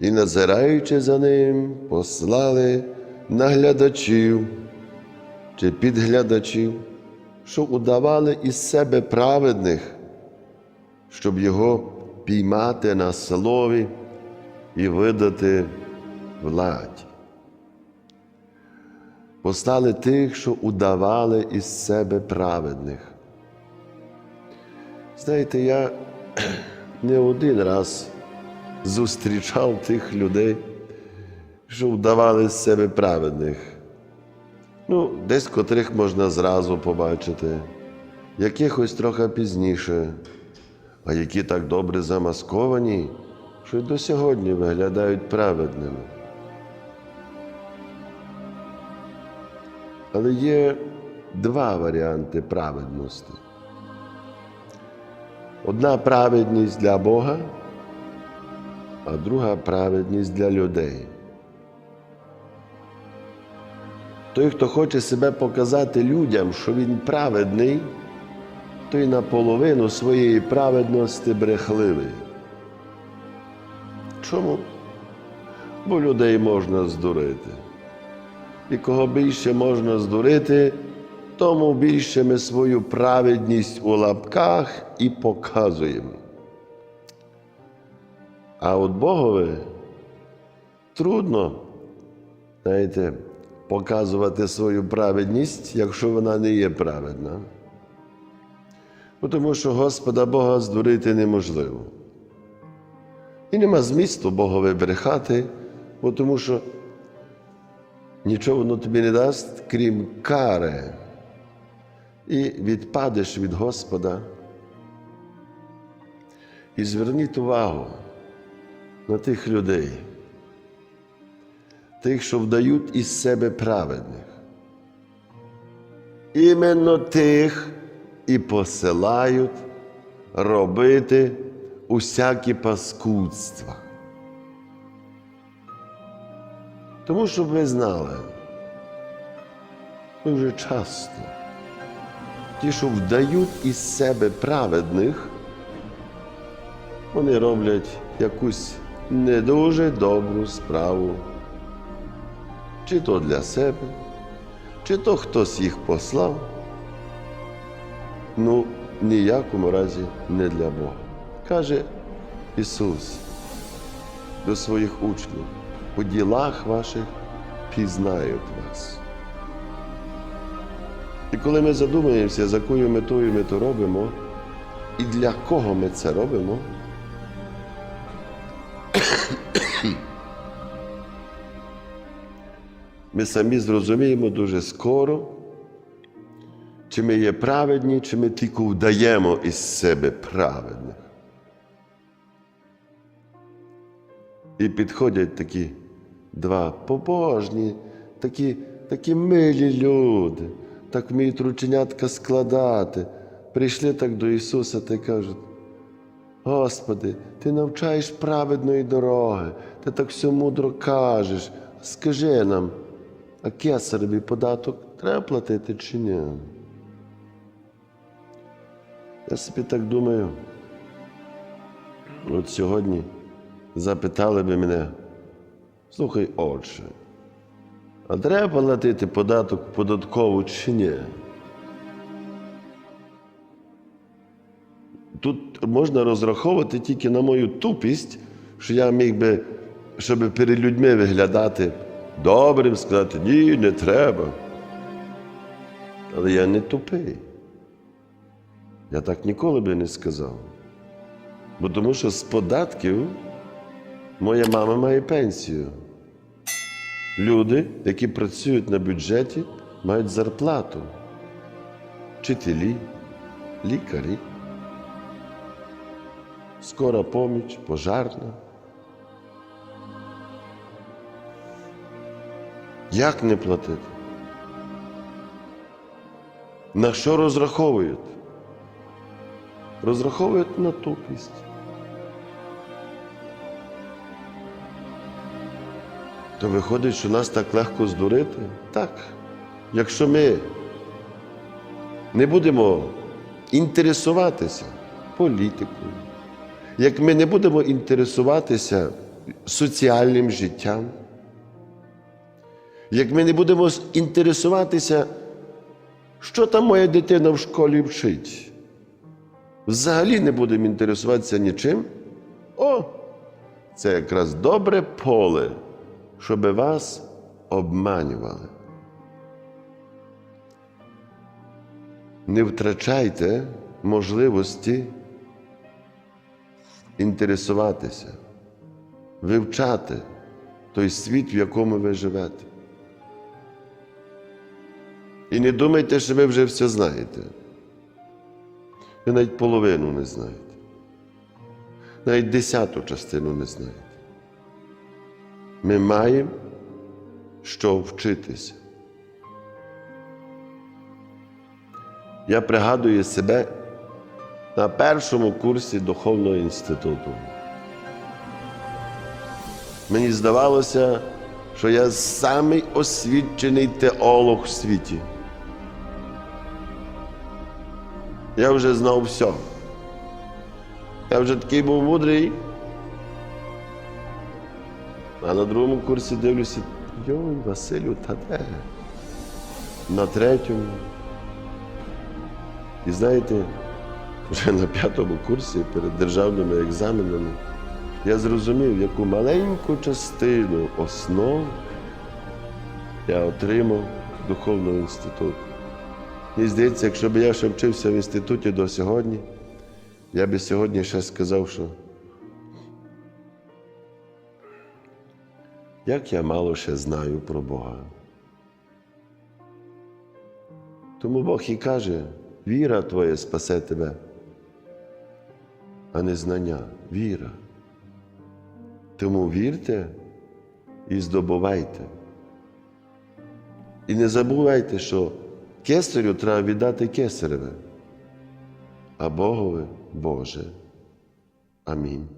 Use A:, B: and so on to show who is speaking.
A: і, назираючи за ним, послали наглядачів чи підглядачів, що удавали із себе праведних, щоб його піймати на слові і видати владі. Послали тих, що удавали із себе праведних. Знаєте, я не один раз зустрічав тих людей, що вдавали з себе праведних. Ну, десь котрих можна зразу побачити, якихось трохи пізніше, а які так добре замасковані, що й до сьогодні виглядають праведними. Але є два варіанти праведності. Одна праведність для Бога, а друга праведність для людей. Той, хто хоче себе показати людям, що він праведний, той наполовину своєї праведності брехливий. Чому? Бо людей можна здурити. І кого більше можна здурити, тому більше ми свою праведність у лапках і показуємо. А от Богові трудно, знаєте, показувати свою праведність, якщо вона не є праведна. Тому що Господа Бога здурити неможливо. І нема змісту Богові брехати, бо тому що нічого воно тобі не дасть, крім кари. І відпадеш від Господа. І зверніть увагу на тих людей, тих, що вдають із себе праведних. Іменно тих і посилають робити усякі паскудства. Тому щоб ви знали, вже часто ті, що вдають із себе праведних, вони роблять якусь не дуже добру справу, чи то для себе, чи то хтось їх послав. Ну, ніякому разі не для Бога. Каже Ісус до своїх учнів, у ділах ваших пізнають вас. І коли ми задумаємося, за якою метою ми то робимо, і для кого ми це робимо, ми самі зрозуміємо дуже скоро, чи ми є праведні, чи ми тільки вдаємо із себе праведних. І підходять такі два побожні, такі, такі милі люди, так вміють рученятка складати. Прийшли так до Ісуса та кажуть, Господи, Ти навчаєш праведної дороги, Ти так все мудро кажеш. Скажи нам, а кесареві податок треба платити чи ні? Я собі так думаю, от сьогодні запитали би мене, слухай, отче, а треба платити податок податкову чи ні? Тут можна розраховувати тільки на мою тупість, що я міг би, щоб перед людьми виглядати добрим, сказати, ні, не треба. Але я не тупий. Я так ніколи би не сказав. Бо тому що з податків моя мама має пенсію. Люди, які працюють на бюджеті, мають зарплату. Вчителі, лікарі, скора поміч, пожарна. Як не платити? На що розраховують? Розраховують на тупість. То виходить, що нас так легко здурити? Так. Якщо ми не будемо інтересуватися політикою, як ми не будемо інтересуватися соціальним життям, як ми не будемо інтересуватися, що там моя дитина в школі вчить, взагалі не будемо інтересуватися нічим, о, це якраз добре поле, щоб вас обманювали. Не втрачайте можливості інтересуватися, вивчати той світ, в якому ви живете. І не думайте, що ви вже все знаєте. Ви навіть половину не знаєте. Навіть десяту частину не знаєте. Ми маємо що вчитися. Я пригадую себе на першому курсі Духовного інституту. Мені здавалося, що я самий освічений теолог в світі. Я вже знав все. Я вже такий був мудрий. А на другому курсі дивлюся, йой, Василю, та де? На третьому. І знаєте, вже на п'ятому курсі перед державними екзаменами я зрозумів, яку маленьку частину основ я отримав духовного інституту. Мені здається, якщо б я ще вчився в інституті до сьогодні, я би сьогодні ще сказав, що як я мало ще знаю про Бога. Тому Бог і каже, віра твоя спасе тебе, а не знання, віра. Тому вірте і здобувайте. І не забувайте, що кесарю треба віддати кесареве, а Богове Боже. Амінь.